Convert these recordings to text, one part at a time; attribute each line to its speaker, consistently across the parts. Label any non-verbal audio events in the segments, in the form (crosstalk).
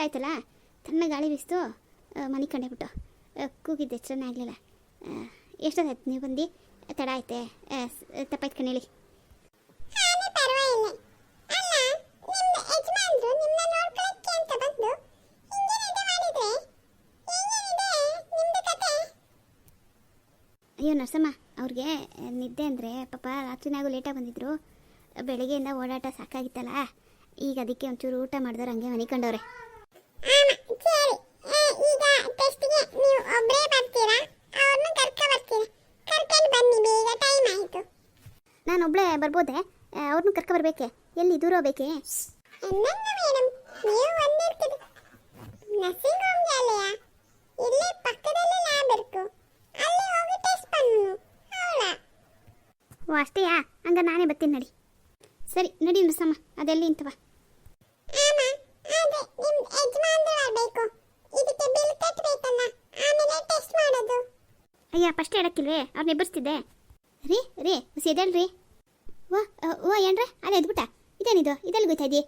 Speaker 1: ಆಯ್ತಲ್ಲ ತನ್ನ ಗಾಳಿ ಬೀಸ್ತು ಮನೆ ಕಂಡೆ ಬಿಟ್ಟು. ಕೂಗಿದ್ದೆ ಎಚ್ಚರನೇ ಆಗಲಿಲ್ಲ. ಎಷ್ಟೊತ್ತಾಯ್ತು? ನೀವು ಬಂದು? ತಡ ಆಯ್ತೆ? ತಪ್ಪಾಯ್ತು ಕಣೇಳಿ ಅಯ್ಯೋ ನರ್ಸಮ್ಮ ಅವ್ರಿಗೆ ನಿದ್ದೆ ಅಂದರೆ ಪಾಪ ರಾತ್ರಿನಾಗೂ ಲೇಟಾಗಿ ಬಂದಿದ್ರು. ಬೆಳಗ್ಗೆಯಿಂದ ಓಡಾಟ ಸಾಕಾಗಿತ್ತಲ್ಲ? ಈಗ ಅದಕ್ಕೆ ಒಂಚೂರು ಊಟ ಮಾಡಿದವ್ರು ಹಂಗೆ ಮನೆ ಕಂಡವ್ರೆ
Speaker 2: ಆಮ ಸರಿ ಆ, ಈಗ ಟೆಸ್ಟ್ಗೆ ನೀವು ಒಬ್ಬರೇ ಬರ್ತೀರಾ ಅವ್ರನ್ನ ಕರ್ಕ ಬರ್ತೀರಾ ಕರ್ಕೊಂಡು ಬನ್ನಿ ಬೇಗ ಟೈಮ್ ಆಯಿತು
Speaker 1: ನಾನೊಬ್ಳೆ ಬರ್ಬೋದೆ? ಅವ್ರನ್ನೂ ಕರ್ಕ ಬರ್ಬೇಕೆ? ಎಲ್ಲಿ ದೂರ ಹೋಗ್ಬೇಕೆ? ಓ ಅಷ್ಟೇಯಾ ಹಂಗ ನಾನೇ ಬರ್ತೀನಿ ನಡಿ. ಸರಿ ನಡಿ ಸಮ ಅದೆಲ್ಲಿ ಇಂತವಾ ಅಯ್ಯ ಫಸ್ಟ್ ಹೇಳಕ್ಕಿಲ್ವೇ? ಅವ್ರನ್ನ ಎಬ್ಬರಿಸ್ತಿದ್ದೆ ರೀ ರೀ ಸೆದಳ್ರಿ ವಾ ಓ ಏನ್ರ? ಅದೇ ಎದ್ಬಿಟ್ಟ. ಇದೇನಿದು? ಇದೆಲ್ಲಿ ಗೊತ್ತಾ ಇದ್ದೀ?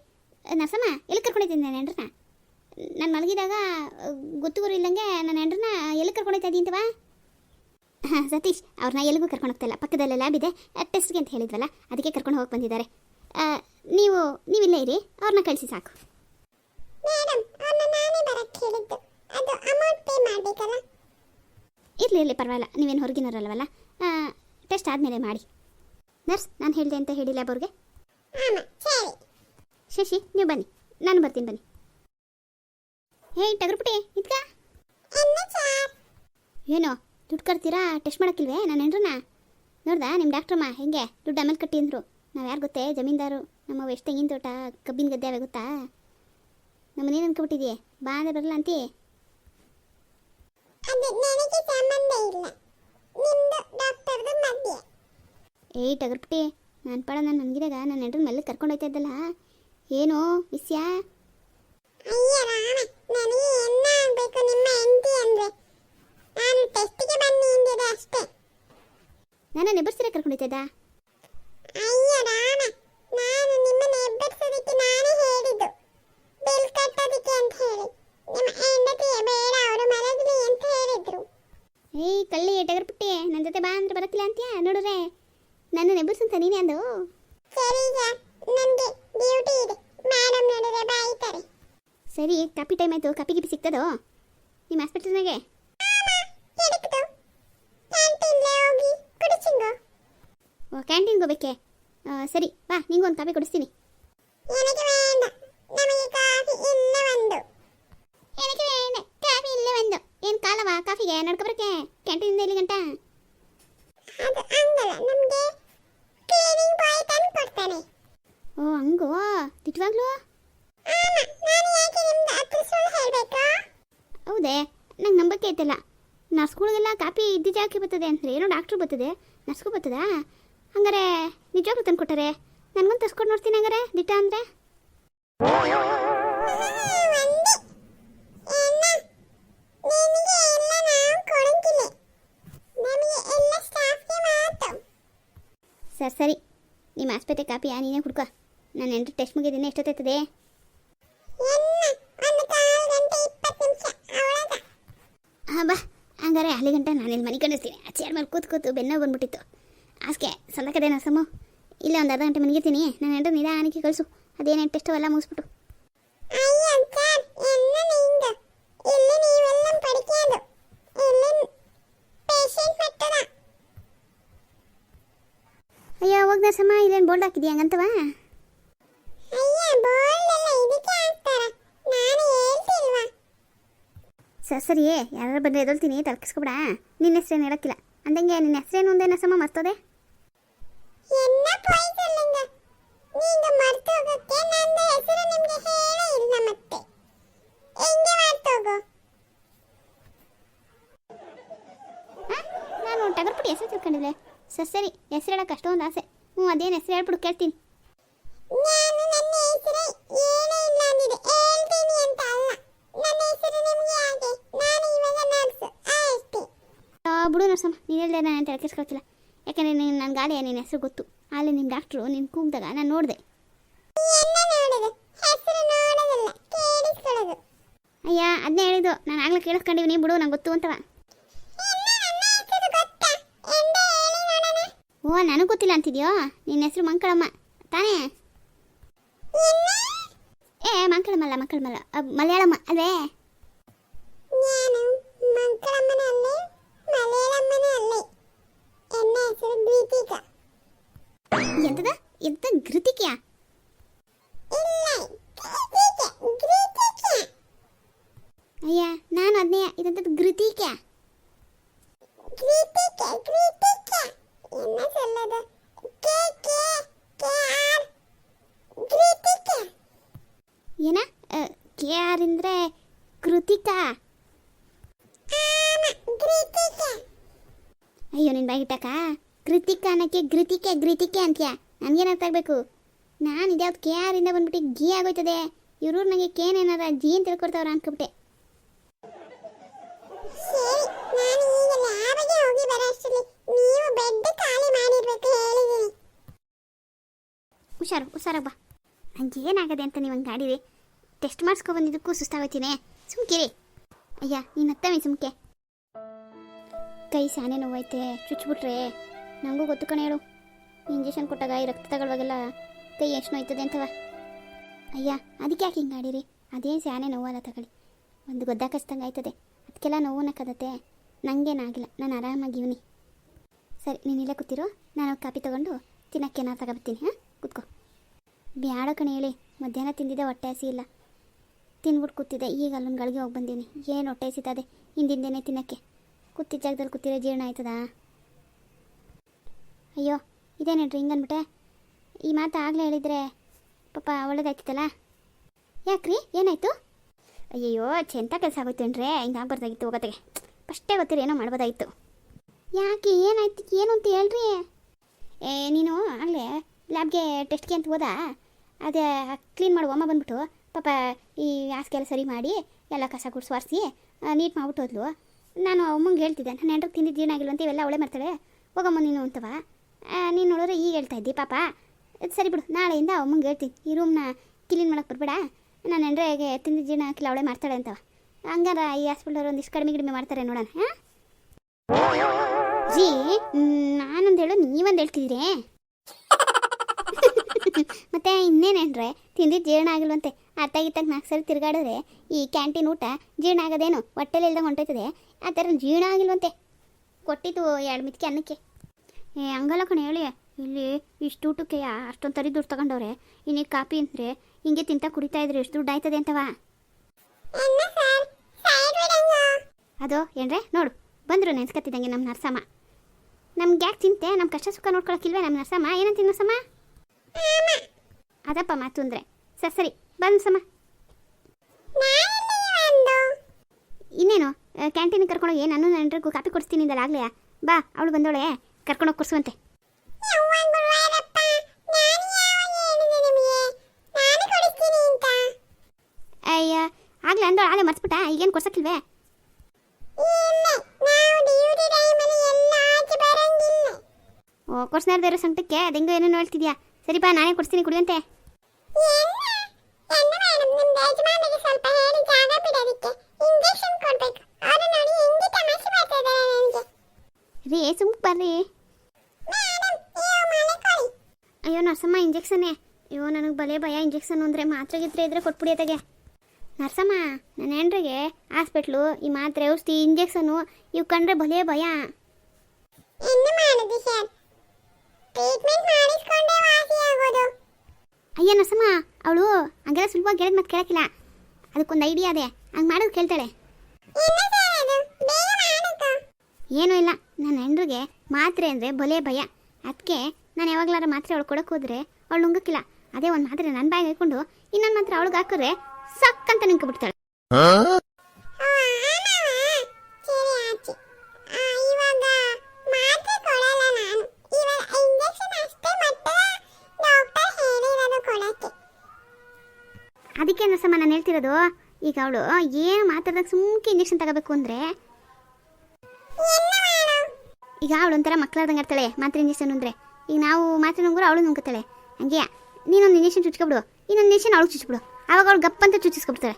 Speaker 1: ನರಸಮ್ಮ ಎಲ್ಲಿ ಕರ್ಕೊಂಡಿದ್ದೀನಿ ನಾನು ಎಂಡ್ರನ್ನ ನಾನು ಮಲಗಿದಾಗ ಗೊತ್ತುಗುರು ಇಲ್ಲಂಗೆ ನನ್ನ ಎಂಡ್ರನ್ನ ಎಲ್ಲಿ ಕರ್ಕೊಂಡೋಗ್ತಾ ಇದ್ದೀನಿ ಅಂತವಾ ಹಾಂ ಸತೀಶ್ ಅವ್ರನ್ನ ಎಲ್ಲಿಗೂ ಕರ್ಕೊಂಡು ಹೋಗ್ತಾಯಿಲ್ಲ ಪಕ್ಕದಲ್ಲೇ ಲ್ಯಾಬ್ ಇದೆ. ಟೆಸ್ಟ್ಗೆ ಅಂತ ಹೇಳಿದ್ವಲ್ಲ ಅದಕ್ಕೆ ಕರ್ಕೊಂಡು ಹೋಗಿ ಬಂದಿದ್ದಾರೆ. ನೀವು ನೀವಿಲ್ಲೇ ಇರಿ. ಅವ್ರನ್ನ ಕಳಿಸಿ ಸಾಕು.
Speaker 2: ನಾನೇ
Speaker 1: ಇರಲಿ ಇರಲಿ ಪರವಾಗಿಲ್ಲ. ನೀವೇನು ಹೊರಗಿನವರಲ್ವಲ್ಲ? ಟೆಸ್ಟ್ ಆದಮೇಲೆ ಮಾಡಿ. ನರ್ಸ್ ನಾನು ಹೇಳಿದೆ ಅಂತ ಹೇಳಿ ಲ್ಯಾಬ್ ಅವ್ರಿಗೆ ಶಶಿ ನೀವು ಬನ್ನಿ. ನಾನು ಬರ್ತೀನಿ ಬನ್ನಿ. ಹೇ ಟಗರ್ಪುಟಿ ಇದ್ಕ ಏನೋ ದುಡ್ಡು ಕಟ್ತೀರಾ? ಟೆಸ್ಟ್ ಮಾಡೋಕ್ಕಿಲ್ವೇ ನಾನು ಹೆಂಡ್ರನ್ನ? ನೋಡ್ದಾ ನಿಮ್ಮ ಡಾಕ್ಟ್ರಮ್ಮ ಹೆಂಗೆ? ದುಡ್ಡು ಆಮೇಲೆ ಕಟ್ಟಿ ಅಂದರು. ನಾವು ಯಾರು ಗೊತ್ತೇ? ಜಮೀನ್ದಾರು. ನಮ್ಮ ಎಷ್ಟು ತೆಂಗಿನ ತೋಟ ಕಬ್ಬಿನ ಗದ್ದೆ ಅವೆ ಗೊತ್ತಾ? ನಮ್ಮನೇನು ಅನ್ಕೊಬಿಟ್ಟಿದೆಯೇ? ಬಾ ಅಂದ್ರೆ ಬರಲ್ಲ ಅಂತೀ
Speaker 2: ಅದು ನನಗೆ ಸಂಬಂಧ ಇಲ್ಲ. ನಿಮ್ದು ಡಾಕ್ಟರ್ದು ಮಧ್ಯೆ
Speaker 1: ಏಯ್ ಟಗರ್ಪುಟಿ ನಾನು ಪಾಡ ನಾನು ನಂಗಿದಾಗ ನನ್ನ ಹೆಂಡ್ರನ್ನ ಮೇಲೆ ಕರ್ಕೊಂಡು ಹೋಯ್ತಾ ಇದ್ದಲ್ಲ. ಏನು ವಿಷಯ ನನ್ನ ನೆಬ್ಬರ್ಸಿರ ಕರ್ಕೊಂಡು ಹೋಯ್ತಾ ಇದ್ದ?
Speaker 2: ನಾನು ನಿಮ್ಮನ್ನ ಎಬ್ಬರಿಸೋದಕ್ಕೆ ನಾನೇ ಹೇಳಿದ್ದು. ಬಿಲ್ ಕಟ್ಟೋದಕ್ಕೆ ಅಂತ ಹೇಳಿ ನಿಮ್ಮ ಹೆಂಡತಿಯೇ ಬೇಡ ಅವರು ಮಲಗಲಿ ಅಂತ ಹೇಳಿದ್ರು
Speaker 1: ಏಯ್ ಕಳ್ಳಿ ಟಗರ್ಪುಟ್ಟಿ ನನ್ನ ಜೊತೆ ಬಾ ಅಂದ್ರೆ ಬರಕ್ಕಿಲ್ಲ ಅಂತೀಯ ನೋಡ್ರೆ ನನ್ನ ನೆಬ್ಬರ್ಸಂತ ನೀನೇ ಅಂದು.
Speaker 2: ಸರಿ ನನಗೆ ಡ್ಯೂಟಿ ಇದೆ. ಮೇಡಮ್ ನೋಡಿದ್ರೆ ಬಾಯ್ತಾರೆ
Speaker 1: ಸರಿ ಕಾಪಿ ಟೈಮ್ ಆಯ್ತು. ಕಾಪಿ ಗಿಪಿ ಸಿಗ್ತದೋ? ನಿಮ್ಮ ಹಾಸ್ಪಿಟಲ್ನಾಗೆ ಓ ಕ್ಯಾಂಟೀನ್ಗೆ ಹೋಗ್ಬೇಕೆ? ಸರಿ ಬಾ ನಿಂಗೊಂದು ಕಾಪಿ ಕೊಡಿಸ್ತೀನಿ. ಓ, ಹಂಗೋ?
Speaker 2: ಹೇಳ್ಬೇಕಾ
Speaker 1: ಹೌದೇ, ನಂಗೆ ನಂಬಕ್ಕೆ ಐತಲ್ಲ ನರ್ಸ್ಗಳಿಗೆಲ್ಲ ಕಾಪಿ ಇದ್ದಿದ್ದ ಜಾಗಕ್ಕೆ ಬರ್ತದೆ ಅಂತಾರೆ ಏನೋ ಡಾಕ್ಟ್ರು ಬರ್ತದೆ. ನರ್ಸ್ಗೂ ಬರ್ತದಾ? ಹಂಗಾರೆ ನಿಜವಾಗ್ಲೂ ತಂದು ಕೊಟ್ಟಾರೆ? ನನಗೊಂದು ತರ್ಸ್ಕೊಂಡು ನೋಡ್ತೀನಿ ಹಂಗಾರೆ ದಿಟ್ಟ ಅಂದರೆ? ಸರಿ ಸರಿ. ನಿಮ್ಮ ಆಸ್ಪತ್ರೆ ಕಾಪಿ ನೀನೇ ಹುಡ್ಕೋ. ನಾನು ಎಂಟು ಟೆಸ್ಟ್ ಮುಗಿದಿನಿ ಎಷ್ಟೊತ್ತೈತದೆ ಹಾಂ ಬಾ. ಹಂಗಾರೆ ಅಲ್ಲಿ ಗಂಟೆ ನಾನು ಇಲ್ಲಿ ಮನೆ ಕಂಡಿರ್ತೀನಿ ಆ ಚೇರ್ ಮೇಲೆ ಕೂತ್ ಕೂತು ಬೆನ್ನ ಬಂದ್ಬಿಟ್ಟಿತ್ತು. ಆಸ್ಕೆ ಸಂದಕದೆ ನಸಮು ಇಲ್ಲ ಒಂದು ಅರ್ಧ ಗಂಟೆ ಮನೆಗಿರ್ತೀನಿ ನಾನು ಎಂಟು ನಿಧಾನಕ್ಕೆ ಕಳಿಸು. ಅದೇನೇ ಟೆಸ್ಟ್ ಅವೆಲ್ಲ ಮುಗಿಸ್ಬಿಟ್ಟು.
Speaker 2: ಅಯ್ಯೋ
Speaker 1: ಹೋಗ್ದ ಸಮ ಇಲ್ಲೇನು ಬೋಲ್ಡ್ ಹಾಕಿದ್ಯಾ? ಹಂಗಂತವಾ? ಸರಿ ಸರಿಯೇ ಯಾರು ಬಂದರೆ ಎದೊಳ್ತೀನಿ ತಲುಪಿಸ್ಕೊಬಿಡ ನಿನ್ನ ಹೆಸ್ರೇನು ಹೇಳಕ್ಕಿಲ್ಲ ಅಂದಂಗೆ ನಿನ್ನ ಹೆಸ್ರೇನು ಒಂದೇ ಸಮ ಮರ್ತೋದೆ ನಾನು ಟಗರ್ಪುಟ್ಟಿ ಹೆಸರು ತಿಳ್ಕೊಂಡಿದ್ದೆ ಸರ್ ಸರಿ ಹೆಸರು ಹೇಳಕ್ಕೆ ಅಷ್ಟೊಂದು ಆಸೆ ಹ್ಞೂ ಅದೇನು ಹೆಸರು ಹೇಳ್ಬಿಟ್ಟು ಕೇಳ್ತೀನಿ ಬಿಡು ನರ್ಸಮ್ಮ, ನೀನು ಹೇಳಿದೆ ನಾನು ತಲಕಿಸ್ಕೊಳ್ತಿಲ್ಲ ಯಾಕಂದರೆ ನೀನು ನನ್ನ ಗಾಡಿ ನಿನ್ನ ಹೆಸರು ಗೊತ್ತು. ಅಲ್ಲಿ ನಿಮ್ಮ ಡಾಕ್ಟ್ರು ನೀನು ಕೂಗಿದಾಗ ನಾನು ನೋಡಿದೆ. ಅಯ್ಯ ಅದನ್ನೇ ಹೇಳಿದ್ದು. ನಾನು ಆಗಲೇ ಕೇಳಿಸ್ಕೊಂಡಿವಿ ನೀವು ಬಿಡು, ನಂಗೆ ಗೊತ್ತು ಅಂತವ. ಓ, ನನಗೆ ಗೊತ್ತಿಲ್ಲ ಅಂತಿದ್ಯೋ? ನಿನ್ನ ಹೆಸರು ಮಂಕಳಮ್ಮ, ತಾನೇ? ಏ, ಮಂಕಳಮ್ಮಲ್ಲ ಮಂಕಳಮ್ಮಲ್ಲ. ಮಲಯಾಳಮ್ಮ, ಅದೇ?
Speaker 2: ನಾನು ಮಂಗಳಮ್ಮನಲ್ಲೇ ಮಲಯಾಳಮ್ಮನಲ್ಲೇ ಎನ್ನ ಹೆಸರು ದೀಪಿಕಾ
Speaker 1: ಎಂತದ ಎಂತ ಘೃತಿಕ್ಯಾ
Speaker 2: ಇಲ್ಲ ಗ್ರೀತಿಕೆ ಗ್ರೀತಿಕೆ
Speaker 1: ಅಯ್ಯೋ ನಿನ್ನ ಬಾಯಿಟ್ಟಕ್ಕ ಕೃತಿಕ ಅನ್ನಕ್ಕೆ ಘೃತಿಕೆ ಘೃತಿಕೆ ಅಂತ್ಯ? ನನಗೇನು ಅರ್ಥ ಆಗಬೇಕು ನಾನು ಇದ್ಯಾವ್ದು ಕೆ ಆರ್ ಇಂದ ಬಂದ್ಬಿಟ್ಟು ಗಿ ಆಗೋಯ್ತದೆ. ಇವರು ನನಗೆ ಕೇನೇನಾರ ಜಿ ಅಂತ ತಿಳ್ಕೊಡ್ತಾವ್ರ ಅನ್ಕೊಬಿಟ್ಟೆ. ಹುಷಾರು ಹುಷಾರಾಗ ಬಾ. ನಂಗೆ ಏನಾಗದೆ ಅಂತ ನೀವು ಹಂಗೆ ಆಡಿರಿ. ಟೆಸ್ಟ್ ಮಾಡಿಸ್ಕೊ ಬಂದಿದ್ದಕ್ಕೂ ಸುಸ್ತಾಗೋತೀನಿ ಸುಮ್ಕಿರಿ. ಅಯ್ಯ ನೀನು ಹತ್ತವೆ ಸುಮ್ಕೆ? ಕೈ ಸಾನೆ ನೋವೈತೆ ಚುಚ್ಬಿಟ್ರೆ. ನನಗೂ ಗೊತ್ತು ಕಣೆ ಹೇಳು. ಇಂಜೆಕ್ಷನ್ ಕೊಟ್ಟಾಗ ಈ ರಕ್ತ ತಗೊಳ್ವಾಗೆಲ್ಲ ಕೈ ಎಷ್ಟು ನೋಯ್ತದೆ ಅಂತವ. ಅಯ್ಯ, ಅದಕ್ಕೆ ಯಾಕೆ ಹಿಂಗೆ ಆಡಿರಿ ಅದೇನು ಸ್ಯಾನೆ ನೋವಲ್ಲ ತಗೊಳ್ಳಿ. ಒಂದು ಗೊದ್ದಾಕಸ್ದಂಗೆ ಆಯ್ತದೆ. ಅದಕ್ಕೆಲ್ಲ ನೋವು ನಕ್ಕದತ್ತೆ ನನಗೇನಾಗಿಲ್ಲ ನಾನು ಆರಾಮಾಗಿ ಇವನಿ. ಸರಿ, ನೀನು ಇಲ್ಲೇ ಕೂತಿರು. ನಾನು ಕಾಪಿ ತೊಗೊಂಡು ತಿನ್ನೋಕ್ಕೆ ನಾನು ತಗೋಬರ್ತೀನಿ, ಹಾಂ? ಕೂತ್ಕೋ. ಬ್ಯಾಡ ಕಣೆ ಹೇಳಿ. ಮಧ್ಯಾಹ್ನ ತಿಂದಿದ್ದೆ ಹೊಟ್ಟೆ ಹಸಿ ಇಲ್ಲ. ತಿನ್ಬಿಟ್ಟು ಕೂತಿದ್ದೆ. ಈಗ ಅಲ್ಲೊಂದು ಗಳಿಗೆ ಹೋಗಿ ಬಂದೀನಿ ಏನು ಹೊಟ್ಟೆ ಹಸಿತದೆ? ಹಿಂದಿಂದೇನೆ ತಿನ್ನಕ್ಕೆ. ಕೂತಿದ್ದ ಜಾಗದಲ್ಲಿ ಕೂತಿರೋ ಜೀರ್ಣ ಆಯ್ತದ? ಅಯ್ಯೋ ಇದೇನೇನ್ರಿ ಹಿಂಗನ್ಬಿಟ್ಟೆ. ಈ ಮಾತು ಆಗಲೇ ಹೇಳಿದರೆ ಪಾಪ ಒಳ್ಳೇದಾಯ್ತಿತ್ತಲ್ಲ? ಯಾಕ್ರಿ? ಏನಾಯಿತು? ಅಯ್ಯಯ್ಯೋ, ಚೆಂತ ಕೆಲಸ ಆಗೋಯ್ತೇನ್ರಿ ಹಿಂಗೆ ಆಗ್ಬಾರ್ದಾಗಿತ್ತು ಹೋಗೋದಕ್ಕೆ. ಫಸ್ಟೇ ಗೊತ್ತಿರ ಏನೋ ಮಾಡ್ಬೋದಾಗಿತ್ತು. ಯಾಕೆ? ಏನಾಯ್ತು? ಏನು ಅಂತ ಹೇಳ್ರಿ. ಏ, ನೀನು ಆಗಲೇ ಲ್ಯಾಬ್ಗೆ ಟೆಸ್ಟ್ಗೆ ಅಂತ ಹೋದ? ಅದೇ ಕ್ಲೀನ್ ಮಾಡುವ ಅಮ್ಮ ಬಂದ್ಬಿಟ್ಟು. ಪಾಪ ಈ ಹಾಸಿಗೆಲ್ಲ ಸರಿ ಮಾಡಿ, ಎಲ್ಲ ಕಸ ಗುಡ್ಸಿ ನೀಟ್ ಮಾಡ್ಬಿಟ್ಟು ಹೋದ್ಲು. ನಾನು ಅಮ್ಮಂಗೆ ಹೇಳ್ತಿದ್ದೆ ನಾನು ಹೆಂಡ್ರಿಗೆ ತಿಂದಿದ್ದು ಜೀರ್ಣ ಅಂತ ಇವೆಲ್ಲ ಅವಳೆ ಮಾಡ್ತಾಳೆ ಹೋಗಮ್ಮ ನೀನು ಅಂತವ. ನೀನು ನೋಡಿದ್ರೆ ಈಗ ಹೇಳ್ತಾ ಇದ್ದಿ, ಪಾಪ ಸರಿ ಬಿಡು, ನಾಳೆಯಿಂದ ಅಮ್ಮಂಗೆ ಹೇಳ್ತೀನಿ, ಈ ರೂಮ್ನ ಕ್ಲೀನ್ ಮಾಡಕ್ಕೆ ಬರಬೇಡ, ನಾನು ಹೆಂಡ್ರಿಗೆ ತಿಂದಿದ್ದು ಜೀರ್ಣ ಹಾಕಿಲ್ಲ, ಅವಳೆ ಮಾಡ್ತಾಳೆ ಅಂತವ. ಹಂಗಾರ ಈ ಹಾಸ್ಪಿಟ್ಲವ್ರು ಒಂದಿಷ್ಟು ಕಡಿಮೆ ಕಡಿಮೆ ಮಾಡ್ತಾರೆ ನೋಡೋಣ, ಹಾಂ? ಜಿ ನಾನೊಂದು ಹೇಳು, ನೀವೊಂದು ಹೇಳ್ತಿದ್ದೀರಿ? (laughs) ಮತ್ತೆ ಇನ್ನೇನೇನ್ರೆ ತಿಂದಿದ್ದು ಜೀರ್ಣ ಆಗಿಲ್ವಂತೆ ಅತ್ತಾಗಿತ್ತಾಗ ನಾಲ್ಕು ಸರಿ ತಿರುಗಾಡಿದ್ರೆ ಈ ಕ್ಯಾಂಟೀನ್ ಊಟ ಜೀರ್ಣ ಆಗೋದೇನು, ಹೊಟ್ಟೆಲಿ ಇಲ್ದಂಗೆ ಹೊಂಟೈತದೆ ಆ ಥರ ಜೀರ್ಣ ಆಗಿಲ್ವಂತೆ. ಕೊಟ್ಟಿದ್ದು ಎರಡು ಮಿತ್ಕೆ ಅನ್ನಕ್ಕೆ. ಏ ಹಂಗಲ್ಲ ಕಣ ಹೇಳಿ. ಇಲ್ಲಿ ಇಷ್ಟು ಊಟಕ್ಕೆ ಅಷ್ಟೊಂದು ತರಿ ದುಡ್ಡು ತಗೊಂಡವ್ರೆ. ಇನ್ನೀಗ ಕಾಪಿ ಅಂದರೆ ಹಿಂಗೆ ತಿಂತ ಕುಡಿತಾ ಇದ್ರೆ ಎಷ್ಟು ದುಡ್ಡು ಆಯ್ತದೆ ಅಂತವಾ? ಅದು ಏನ್ರೆ? ನೋಡು ಬಂದರು ನೆನ್ಸ್ಕತ್ತಿದ್ದಂಗೆ ನಮ್ಮ ನರ್ಸಮ್ಮ. ನಮ್ಗೆ ಯಾಕೆ ಚಿಂತೆ? ನಮ್ಮ ಕಷ್ಟ ಸುಖ ನೋಡ್ಕೊಳಕ್ಕಿಲ್ವೇ ನಮ್ಮ ನರ್ಸಮ್ಮ? ಏನಂತ ನರ್ಸಮ್ಮ ಅದಪ್ಪ ಮಾತು ಅಂದರೆ. ಸರಿ ಸರಿ ಬಂದು
Speaker 2: ಸಮ
Speaker 1: ಇನ್ನೇನು? ಕ್ಯಾಂಟೀನಿಗೆ ಕರ್ಕೊಂಡೋಗಿ ನಾನು ನೆಂಟ್ರಿಗೂ ಕಾಪಿ ಕೊಡಿಸ್ತೀನಿ ಇಂದಲ್ಲ ಆಗ್ಲೇ. ಬಾ ಅವಳು ಬಂದವಳೆ. ಕರ್ಕೊಂಡೋಗಿ ಕೊಡ್ಸುವಂತೆ.
Speaker 2: ಯವ್ವ ಗುರುವಾರಪ್ಪ ನಾನು ಯಾವಾಗ ಹೇಳಿದೆ ನಿಮಗೆ? ನಾನು ಕೊಡಿಸ್ತೀನಿ ಅಂತ.
Speaker 1: ಅಯ್ಯ ಆಗ್ಲೇ ಅಂದವಳು ಆಗಲೇ ಮರ್ಸ್ಬಿಟ್ಟ ಈಗೇನು ಕೊಡ್ಸಕ್ಕಿಲ್ವೇ?
Speaker 2: ಇಲ್ಲ ನಾವು ಡ್ಯೂಟಿ ಟೈಮಲ್ಲಿ ಎಲ್ಲ ಆಚೆ ಬರಂಗಿಲ್ಲ.
Speaker 1: ಓ ಕೊಡ್ಸ್ನಾರ್ದೇ ಇರೋ ಸಂಕಟಕ್ಕೆ ಅದು ಹೆಂಗೋ ಏನೇನು ಹೇಳ್ತಿದ್ಯಾ? ಸರಿ ಬಾ ನಾನೇ ಕೊಡ್ಸ್ತೀನಿ ಕುಡಿಯಂತೆ
Speaker 2: ಎನ್ನ ಎನ್ನ ಮೇಡಮ್ ನಿಮ್ಮ ಯಜಮಾನಿಗೆ ಸ್ವಲ್ಪ ಹೇಳಿ ಜಾಗ ಬಿಡೋದಕ್ಕೆ ಇಂಜೆಕ್ಷನ್ ಕೊಡ್ಬೇಕು.
Speaker 1: ರೀ ಸುಮ್ಕೆ ಬರ್ರಿ. ಅಯ್ಯೋ ನರ್ಸಮ್ಮ ಇಂಜೆಕ್ಷನ್ನೇ ಅಯ್ಯೋ ನನಗೆ ಬಲೆ ಭಯ ಇಂಜೆಕ್ಷನ್ ಅಂದರೆ ಮಾತ್ರೆ ಗಿತ್ರೆ ಇದ್ರೆ ಕೊಟ್ಬಿಡಿ ಅತ್ತಾಗೆ. ನರ್ಸಮ್ಮ ನನ್ನ ಹೆಂಡ್ರಿಗೆ ಹಾಸ್ಪಿಟ್ಲು ಈ ಮಾತ್ರೆ ಔಷಧಿ ಇಂಜೆಕ್ಷನು ಇವು ಕಂಡ್ರೆ ಭಲೇ ಭಯ. ಅಯ್ಯ ನರ್ಸಮ್ಮ ಅವಳು ಹಂಗೆಲ್ಲ ಸುಲಭವಾಗಿ ಕೇಳಿದ ಮತ್ತೆ ಕೇಳಕ್ಕಿಲ್ಲ. ಅದಕ್ಕೊಂದು ಐಡಿಯಾ ಅದೇ. ಹಂಗೆ ಮಾಡೋದು ಕೇಳ್ತಾಳೆ.
Speaker 2: ಏನೂ
Speaker 1: ಇಲ್ಲ. ನನ್ನ ಹೆಂಡ್ರಿಗೆ ಮಾತ್ರೆ ಅಂದರೆ ಬಲೆ ಭಯ. ಅದಕ್ಕೆ ನಾನು ಯಾವಾಗಲಾರ ಮಾತ್ರೆ ಅವಳು ಕೊಡೋಕೆ ಹೋದರೆ ಅವಳು ನುಂಗಕ್ಕಿಲ್ಲ. ಅದೇ ಒಂದು ಮಾತ್ರೆ ನನ್ನ ಬಾಯಿಗೆ ಹಾಕೊಂಡು ಇನ್ನೊಂದು ಮಾತ್ರೆ ಅವಳಿಗೆ ಹಾಕಿದ್ರೆ ಸಕ್ಕಂತ
Speaker 2: ಕೊಡಕ್ಕೆ
Speaker 1: ಅದಕ್ಕೆ ಸಮ, ನಾನು ಹೇಳ್ತಿರೋದು, ಈಗ ಅವಳು ಏನು ಮಾತಾಡ್ದಾಗ ಸುಮ್ಕೆ ಇಂಜೆಕ್ಷನ್ ತಗೋಬೇಕು ಅಂದರೆ ಈಗ ಅವಳೊಂಥರ ಮಕ್ಕಳಾದಂಗೆ ಆಡ್ತಾಳೆ, ಮಾತ್ರೆ ಇಂಜೆಕ್ಷನ್ ಅಂದರೆ ಈಗ ನಾವು ಮಾತ್ರೆ ನುಂಗ್ರೆ ಅವಳು ನುಂಗುತ್ತಾಳೆ ಹಂಗೆ? ನೀನೊಂದು ಇಂಜೆಕ್ಷನ್ ಚುಚ್ಕೊಬಿಡು. ಇನ್ನೊಂದು ಇಂಜೆಕ್ಷನ್ ಅವಳು ಚುಚ್ಬಿಡು ಅವಾಗ ಅವಳು ಗಪ್ಪ ಅಂತ ಚುಚ್ಚಿಸ್ಕೊಬಿಡ್ತಾಳೆ.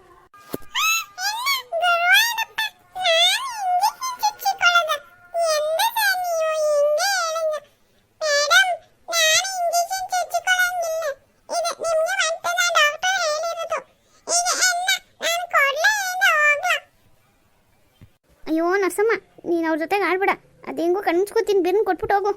Speaker 1: ಅಯ್ಯೋ ನರ್ಸಮ್ಮ, ನೀನು ಅವ್ರ ಜೊತೆಗೆ ಆಡ್ಬೇಡ. ಅದು ಹೆಂಗೋ ಕಣ್ಮುಚ್ಕೋತೀನಿ ಬಿರ್ನ್ ಕೊಟ್ಬಿಟ್ಟು ಹೋಗು.